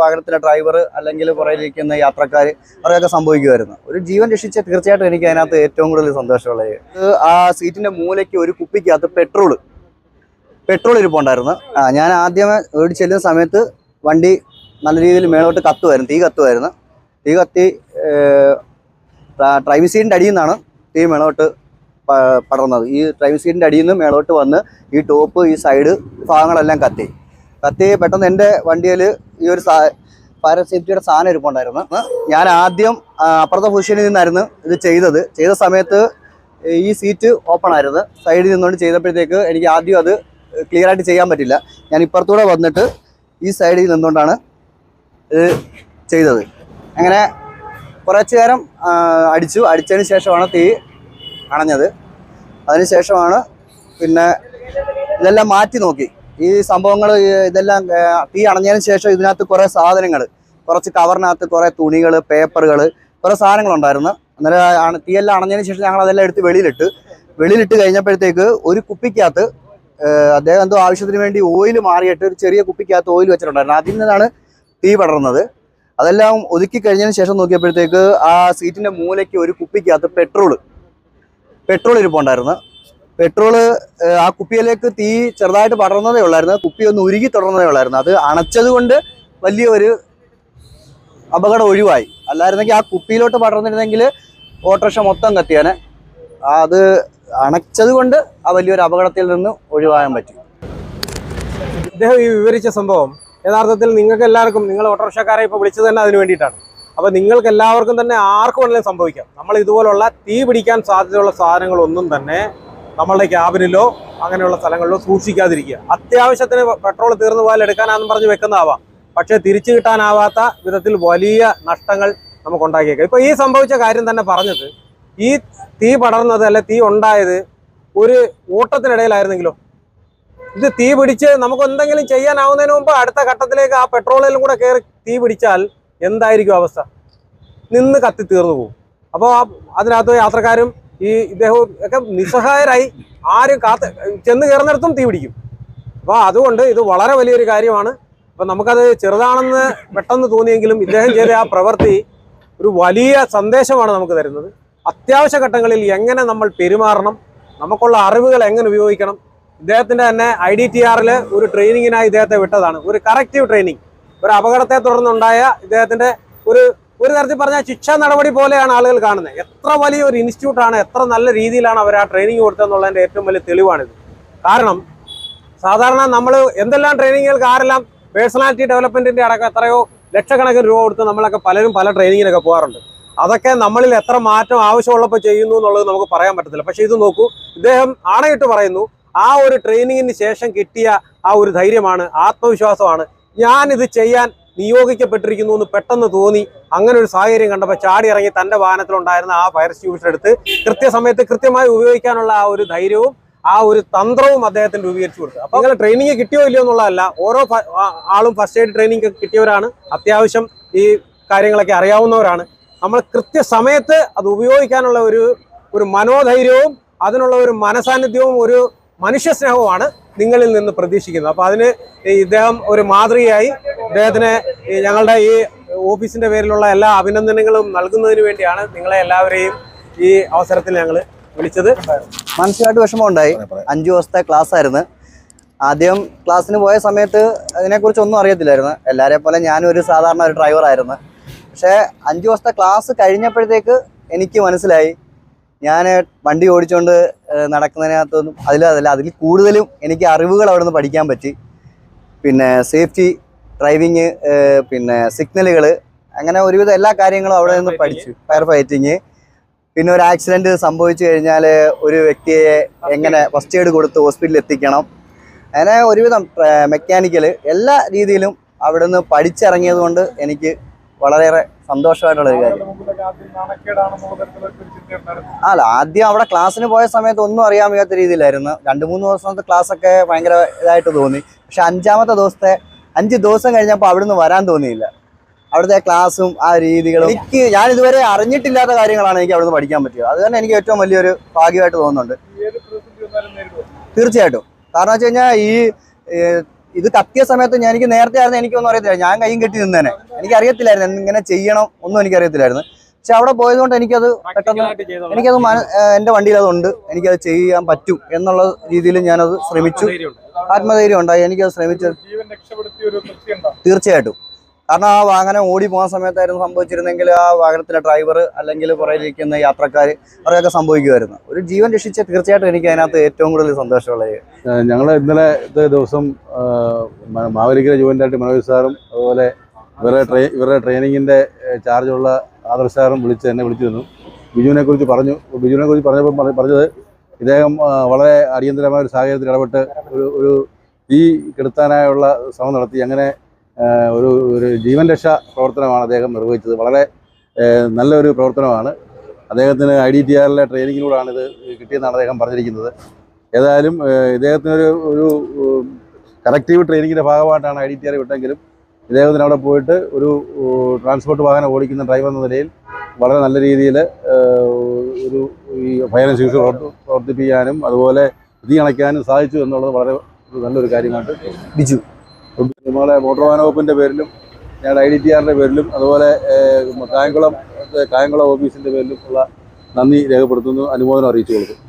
വാഹനത്തിലെ driver അല്ലെങ്കിൽ പുറയിലിരിക്കുന്ന യാത്രക്കാർ അവരൊക്കെ സംഭവിക്കുമായിരുന്നു. ഒരു ജീവൻ രക്ഷിച്ച തീർച്ചയായിട്ടും എനിക്ക് അതിനകത്ത് ഏറ്റവും കൂടുതൽ സന്തോഷമുള്ളത് ആ സീറ്റിന്റെ മൂലയ്ക്ക് ഒരു കുപ്പിക്കകത്ത് പെട്രോൾ പെട്രോൾ ഇരിപ്പുണ്ടായിരുന്നു. ആ ഞാൻ ആദ്യമേ ഓടി ചെല്ലുന്ന സമയത്ത് വണ്ടി നല്ല രീതിയിൽ മേളോട്ട് കത്തുമായിരുന്നു തീ കത്തുമായിരുന്നു. തീ കത്തി ഡ്രൈവിംഗ് സീറ്റിന്റെ അടിയിൽ നിന്നാണ് തീ മേളോട്ട് പടർന്നത്. ഈ ഡ്രൈവിംഗ് സീറ്റിന്റെ അടിയിൽ നിന്ന് മേളോട്ട് വന്ന് ഈ ടോപ്പ് ഈ സൈഡ് ഭാഗങ്ങളെല്ലാം കത്തി. കത്തി പെട്ടെന്ന് എന്റെ വണ്ടിയിൽ ഈ ഒരു ഫയർ സേഫ്റ്റിയുടെ സാധനം ഇരിപ്പുണ്ടായിരുന്നു ഞാൻ ആദ്യം അപ്പുറത്തെ പൊസിഷനിൽ നിന്നായിരുന്നു ഇത് ചെയ്തത്. ചെയ്ത സമയത്ത് ഈ സീറ്റ് ഓപ്പൺ ആയിരുന്നു. സൈഡിൽ നിന്നുകൊണ്ട് ചെയ്തപ്പോഴത്തേക്ക് എനിക്ക് ആദ്യം അത് ക്ലിയർ ആയിട്ട് ചെയ്യാൻ പറ്റില്ല. ഞാൻ ഇപ്പുറത്തൂടെ വന്നിട്ട് ഈ സൈഡിൽ നിന്നുകൊണ്ടാണ് ഇത് ചെയ്തത്. അങ്ങനെ കുറച്ച് നേരം അടിച്ചു. അടിച്ചതിന് ശേഷമാണ് തീ അണഞ്ഞത്. അതിനുശേഷമാണ് പിന്നെ ഇതെല്ലാം മാറ്റി നോക്കി. ഈ സംഭവങ്ങൾ ഇതെല്ലാം തീ അണഞ്ഞതിന് ശേഷം ഇതിനകത്ത് കുറേ സാധനങ്ങൾ കുറച്ച് കവറിനകത്ത് കുറേ തുണികൾ പേപ്പറുകൾ കുറേ സാധനങ്ങളുണ്ടായിരുന്നു. അന്നേരം തീയെല്ലാം അണഞ്ഞതിന് ശേഷം ഞങ്ങൾ അതെല്ലാം എടുത്ത് വെളിയിലിട്ട് വെളിയിലിട്ട് കഴിഞ്ഞപ്പോഴത്തേക്ക് ഒരു കുപ്പിക്കകത്ത് അദ്ദേഹം എന്തോ ആവശ്യത്തിന് വേണ്ടി ഓയിൽ മാറിയിട്ട് ഒരു ചെറിയ കുപ്പിക്കകത്ത് ഓയിൽ വെച്ചിട്ടുണ്ടായിരുന്നു. അതിൽ നിന്നാണ് തീ പടർന്നത്. അതെല്ലാം ഒതുക്കി കഴിഞ്ഞതിന് ശേഷം നോക്കിയപ്പോഴത്തേക്ക് ആ സീറ്റിന്റെ മൂലയ്ക്ക് ഒരു കുപ്പിക്കകത്ത് പെട്രോൾ പെട്രോൾ ഇരിപ്പുണ്ടായിരുന്നു. പെട്രോൾ ആ കുപ്പിയിലേക്ക് തീ ചെറുതായിട്ട് പടർന്നതേ ഉള്ളായിരുന്നു. കുപ്പി ഒന്ന് ഉരുകി തുടർന്നതേ ഉള്ളായിരുന്നു. അത് അണച്ചത് കൊണ്ട് വലിയ ഒരു അപകടം ഒഴിവായി. അല്ലായിരുന്നെങ്കിൽ ആ കുപ്പിയിലോട്ട് പടർന്നിരുന്നെങ്കിൽ ഓട്ടോറിക്ഷ മൊത്തം കത്തിയാനെ. അത് അണച്ചത് കൊണ്ട് ആ വലിയൊരു അപകടത്തിൽ നിന്ന് ഒഴിവാകാൻ പറ്റി. ഇദ്ദേഹം ഈ വിവരിച്ച സംഭവം യഥാർത്ഥത്തിൽ നിങ്ങൾക്ക് എല്ലാവർക്കും നിങ്ങൾ ഓട്ടോറിക്ഷക്കാരെ ഇപ്പോൾ വിളിച്ചത് തന്നെ അതിന് വേണ്ടിയിട്ടാണ്. അപ്പോൾ നിങ്ങൾക്ക് എല്ലാവർക്കും തന്നെ ആർക്കും വേണമെങ്കിലും സംഭവിക്കാം. നമ്മൾ ഇതുപോലുള്ള തീ പിടിക്കാൻ സാധ്യതയുള്ള സാധനങ്ങളൊന്നും തന്നെ നമ്മളുടെ ക്യാബിനിലോ അങ്ങനെയുള്ള സ്ഥലങ്ങളിലോ സൂക്ഷിക്കാതിരിക്കുക. അത്യാവശ്യത്തിന് പെട്രോൾ തീർന്നു പോയാൽ എടുക്കാനാണെന്ന് പറഞ്ഞ് വെക്കുന്നതാവാം. പക്ഷേ തിരിച്ചു കിട്ടാനാവാത്ത വിധത്തിൽ വലിയ നഷ്ടങ്ങൾ നമുക്ക് ഉണ്ടാക്കിയേക്കാം ഇപ്പോൾ ഈ സംഭവിച്ച കാര്യം തന്നെ പറഞ്ഞത് ഈ തീ പടർന്നത് അല്ലെ തീ ഉണ്ടായത് ഒരു ഓട്ടത്തിനിടയിലായിരുന്നെങ്കിലോ? ഇത് തീ പിടിച്ച് നമുക്ക് എന്തെങ്കിലും ചെയ്യാനാവുന്നതിന് മുമ്പ് അടുത്ത ഘട്ടത്തിലേക്ക് ആ പെട്രോളിലും കൂടെ കയറി തീ പിടിച്ചാൽ എന്തായിരിക്കും അവസ്ഥ? നിന്ന് കത്തി തീർന്നു പോകും. അപ്പോൾ അതിനകത്ത് യാത്രക്കാരും ഈ ഇദ്ദേഹവും ഒക്കെ നിസ്സഹായരായി ആരും കാത്ത് ചെന്ന് കയറുന്നിടത്തും തീ പിടിക്കും. അപ്പോൾ അതുകൊണ്ട് ഇത് വളരെ വലിയൊരു കാര്യമാണ്. അപ്പം നമുക്കത് ചെറുതാണെന്ന് പെട്ടെന്ന് തോന്നിയെങ്കിലും ഇദ്ദേഹം ചെയ്ത ആ പ്രവൃത്തി ഒരു വലിയ സന്ദേശമാണ് നമുക്ക് തരുന്നത്. അത്യാവശ്യ ഘട്ടങ്ങളിൽ എങ്ങനെ നമ്മൾ പെരുമാറണം നമുക്കുള്ള അറിവുകൾ എങ്ങനെ ഉപയോഗിക്കണം ഇദ്ദേഹത്തിന്റെ തന്നെ ഐ ഡി ടി ആറിൽ ഒരു ട്രെയിനിങ്ങിനായി ഇദ്ദേഹത്തെ വിട്ടതാണ്. ഒരു കറക്റ്റീവ് ട്രെയിനിങ് ഒരു അപകടത്തെ തുടർന്നുണ്ടായ ഇദ്ദേഹത്തിന്റെ ഒരു ഒരു തരത്തിൽ പറഞ്ഞാൽ ശിക്ഷാ നടപടി പോലെയാണ് ആളുകൾ കാണുന്നത്. എത്ര വലിയ ഒരു ഇൻസ്റ്റിറ്റ്യൂട്ടാണ് എത്ര നല്ല രീതിയിലാണ് അവർ ആ ട്രെയിനിങ് കൊടുത്തതെന്നുള്ളതിന്റെ ഏറ്റവും വലിയ തെളിവാണിത്. കാരണം സാധാരണ നമ്മൾ എന്തെല്ലാം ട്രെയിനിങ്ങുകൾക്ക് ആരെല്ലാം പേഴ്സണാലിറ്റി ഡെവലപ്മെന്റിന്റെ അടക്കം എത്രയോ ലക്ഷക്കണക്കിന് രൂപ കൊടുത്ത് നമ്മളൊക്കെ പലരും പല ട്രെയിനിങ്ങിനൊക്കെ പോകാറുണ്ട്. അതൊക്കെ നമ്മളിൽ എത്ര മാറ്റം ആവശ്യമുള്ളപ്പോൾ ചെയ്യുന്നു എന്നുള്ളത് നമുക്ക് പറയാൻ പറ്റത്തില്ല. പക്ഷേ ഇത് നോക്കൂ ഇദ്ദേഹം ആണയിട്ട് പറയുന്നു ആ ഒരു ട്രെയിനിങ്ങിന് ശേഷം കിട്ടിയ ആ ഒരു ധൈര്യമാണ് ആത്മവിശ്വാസമാണ്. ഞാനിത് ചെയ്യാൻ നിയോഗിക്കപ്പെട്ടിരിക്കുന്നു എന്ന് പെട്ടെന്ന് തോന്നി. അങ്ങനെ ഒരു സാഹചര്യം കണ്ടപ്പോൾ ചാടി ഇറങ്ങി തന്റെ വാഹനത്തിലുണ്ടായിരുന്ന ആ ഫയർ എക്സ്റ്റിങ്വിഷർ എടുത്ത് കൃത്യസമയത്ത് കൃത്യമായി ഉപയോഗിക്കാനുള്ള ആ ഒരു ധൈര്യവും ആ ഒരു തന്ത്രവും അദ്ദേഹത്തിന് രൂപീകരിച്ചു കൊടുത്തു. അപ്പോൾ അങ്ങനെ ട്രെയിനിങ് കിട്ടിയോ ഇല്ലയോ എന്നുള്ളതല്ല ഓരോ ആളും ഫസ്റ്റ് എയ്ഡ് ട്രെയിനിങ് കിട്ടിയവരാണ്. അത്യാവശ്യം ഈ കാര്യങ്ങളൊക്കെ അറിയാവുന്നവരാണ്. നമ്മൾ കൃത്യസമയത്ത് അത് ഉപയോഗിക്കാനുള്ള ഒരു ഒരു മനോധൈര്യവും അതിനുള്ള ഒരു മനസാന്നിധ്യവും ഒരു മനുഷ്യ സ്നേഹമാണ് നിങ്ങളിൽ നിന്ന് പ്രതീക്ഷിക്കുന്നത്. അപ്പോൾ അതിന് ഇദ്ദേഹം ഒരു മാതൃകയായി ഇദ്ദേഹത്തിന് ഞങ്ങളുടെ ഈ ഓഫീസിന്റെ പേരിലുള്ള എല്ലാ അഭിനന്ദനങ്ങളും നൽകുന്നതിന് വേണ്ടിയാണ് നിങ്ങളെ എല്ലാവരെയും ഈ അവസരത്തിൽ ഞങ്ങൾ വിളിച്ചത്. മനസ്സിലായിട്ട് വിഷമം ഉണ്ടായി അഞ്ചു ദിവസത്തെ ക്ലാസ് ആയിരുന്നു ആദ്യം ക്ലാസ്സിന് പോയ സമയത്ത് അതിനെക്കുറിച്ച് ഒന്നും അറിയത്തില്ലായിരുന്നു. എല്ലാവരെ പോലെ ഞാനും ഒരു സാധാരണ ഒരു ഡ്രൈവർ ആയിരുന്നു. പക്ഷേ അഞ്ചു ദിവസത്തെ ക്ലാസ് കഴിഞ്ഞപ്പോഴത്തേക്ക് എനിക്ക് മനസ്സിലായി. ഞാൻ വണ്ടി ഓടിച്ചുകൊണ്ട് നടക്കുന്നതിനകത്തൊന്നും അതിൽ അതല്ല അതിൽ കൂടുതലും എനിക്ക് അറിവുകൾ അവിടെ നിന്ന് പഠിക്കാൻ പറ്റി. പിന്നെ സേഫ്റ്റി ഡ്രൈവിങ് പിന്നെ സിഗ്നലുകൾ അങ്ങനെ ഒരുവിധം എല്ലാ കാര്യങ്ങളും അവിടെ നിന്ന് പഠിച്ചു. ഫയർ ഫൈറ്റിങ് പിന്നെ ഒരു ആക്സിഡന്റ് സംഭവിച്ചു കഴിഞ്ഞാൽ ഒരു വ്യക്തിയെ എങ്ങനെ ഫസ്റ്റ് എയ്ഡ് കൊടുത്ത് ഹോസ്പിറ്റലിൽ എത്തിക്കണം. അങ്ങനെ ഒരുവിധം മെക്കാനിക്കൽ എല്ലാ രീതിയിലും അവിടെ നിന്ന് പഠിച്ചിറങ്ങിയത് കൊണ്ട് എനിക്ക് വളരെയേറെ സന്തോഷമായിട്ടുള്ള ഒരു കാര്യം. അല്ല ആദ്യം അവിടെ ക്ലാസ്സിന് പോയ സമയത്ത് ഒന്നും അറിയാൻ വയ്യാത്ത രീതിയിലായിരുന്നു. രണ്ട് മൂന്ന് ദിവസത്തെ ക്ലാസ് ഒക്കെ ഭയങ്കര ഇതായിട്ട് തോന്നി. പക്ഷെ അഞ്ചാമത്തെ ദിവസത്തെ അഞ്ച് ദിവസം കഴിഞ്ഞപ്പോൾ അവിടുന്ന് വരാൻ തോന്നിയില്ല. അവിടുത്തെ ക്ലാസ്സും ആ രീതികളും. എനിക്ക് ഞാൻ ഇതുവരെ അറിഞ്ഞിട്ടില്ലാത്ത കാര്യങ്ങളാണ് എനിക്ക് അവിടുന്ന് പഠിക്കാൻ പറ്റിയത്. അത് തന്നെ എനിക്ക് ഏറ്റവും വലിയൊരു ഭാഗ്യമായിട്ട് തോന്നുന്നുണ്ട്. തീർച്ചയായിട്ടും. കാരണം വെച്ച് കഴിഞ്ഞാൽ ഈ ഇത് കത്തിയ സമയത്ത് ഞാൻ എനിക്ക് നേരത്തെ ആയിരുന്നു എനിക്കൊന്നും അറിയത്തില്ല ഞാൻ കൈയും കെട്ടി നിന്നേനെ. എനിക്ക് അറിയത്തില്ലായിരുന്നു ഇങ്ങനെ ചെയ്യണം ഒന്നും എനിക്ക് അറിയത്തില്ലായിരുന്നു പക്ഷെ അവിടെ പോയതുകൊണ്ട് എനിക്കത് പെട്ടെന്ന്. എനിക്കത് എന്റെ എന്റെ വണ്ടിയിൽ അതുണ്ട് എനിക്കത് ചെയ്യാൻ പറ്റും എന്നുള്ള രീതിയിൽ ഞാനത് ശ്രമിച്ചു. ആത്മധൈര്യം ഉണ്ടായി എനിക്കത് ശ്രമിച്ചു തീർച്ചയായിട്ടും. കാരണം ആ വാഹനം ഓടി പോകുന്ന സമയത്തായിരുന്നു സംഭവിച്ചിരുന്നെങ്കിൽ ആ വാഹനത്തിലെ ഡ്രൈവർ അല്ലെങ്കിൽ പുറയിലിരിക്കുന്ന യാത്രക്കാർ അവരൊക്കെ സംഭവിക്കുമായിരുന്നു. ഒരു ജീവൻ രക്ഷിച്ച തീർച്ചയായിട്ടും എനിക്ക് അതിനകത്ത് ഏറ്റവും കൂടുതൽ സന്തോഷമുള്ളത് ഞങ്ങൾ ഇന്നലെ ദിവസം ആ, മ- മാവേലിക്കര ജോയിന്റായിട്ട് മനോജ് സാറും അതുപോലെ ഇവരുടെ ട്രെയിൻ ഇവരുടെ ട്രെയിനിങ്ങിന്റെ ചാർജുള്ള ആദർശ് സാറും വിളിച്ച് എന്നെ വിളിച്ചിരുന്നു. ബിജുവിനെ കുറിച്ച് പറഞ്ഞു. ബിജുവിനെ കുറിച്ച് പറഞ്ഞപ്പോൾ പറഞ്ഞത് ഇദ്ദേഹം വളരെ അടിയന്തരമായ ഒരു സാഹചര്യത്തിൽ ഇടപെട്ട് ഒരു ഒരു തീ കെടുത്താനായുള്ള ശ്രമം നടത്തി. അങ്ങനെ ഒരു ഒരു ജീവൻ രക്ഷാ പ്രവർത്തനമാണ് അദ്ദേഹം നിർവഹിച്ചത്. വളരെ നല്ലൊരു പ്രവർത്തനമാണ്. അദ്ദേഹത്തിന് ഐ ഡി ടി ആറിലെ ട്രെയിനിങ്ങിലൂടെയാണ് ഇത് കിട്ടിയെന്നാണ് അദ്ദേഹം പറഞ്ഞിരിക്കുന്നത്. ഏതായാലും ഇദ്ദേഹത്തിനൊരു ഒരു കറക്റ്റീവ് ട്രെയിനിങ്ങിന്റെ ഭാഗമായിട്ടാണ് ഐ ഡി ടി ആർ വിട്ടെങ്കിലും ഇദ്ദേഹത്തിന് അവിടെ പോയിട്ട് ഒരു ട്രാൻസ്പോർട്ട് വാഹനം ഓടിക്കുന്ന ഡ്രൈവർ എന്ന നിലയിൽ വളരെ നല്ല രീതിയിൽ ഒരു ഈ ഫൈനാൻസ് യൂസ് പ്രവർത്തിപ്പിക്കാനും അതുപോലെ വിധി അണയ്ക്കാനും സാധിച്ചു എന്നുള്ളത് വളരെ നല്ലൊരു കാര്യമായിട്ട് ബിജു. നമ്മളെ മോട്ടോർ വാഹന വകുപ്പിന്റെ പേരിലും ഞങ്ങളുടെ ഐ ഡി ടി ആറിന്റെ പേരിലും അതുപോലെ കായംകുളം കായംകുളം ഓഫീസിന്റെ പേരിലും ഉള്ള നന്ദി രേഖപ്പെടുത്തുന്നു അനുമോദനം അറിയിച്ചു കൊടുക്കും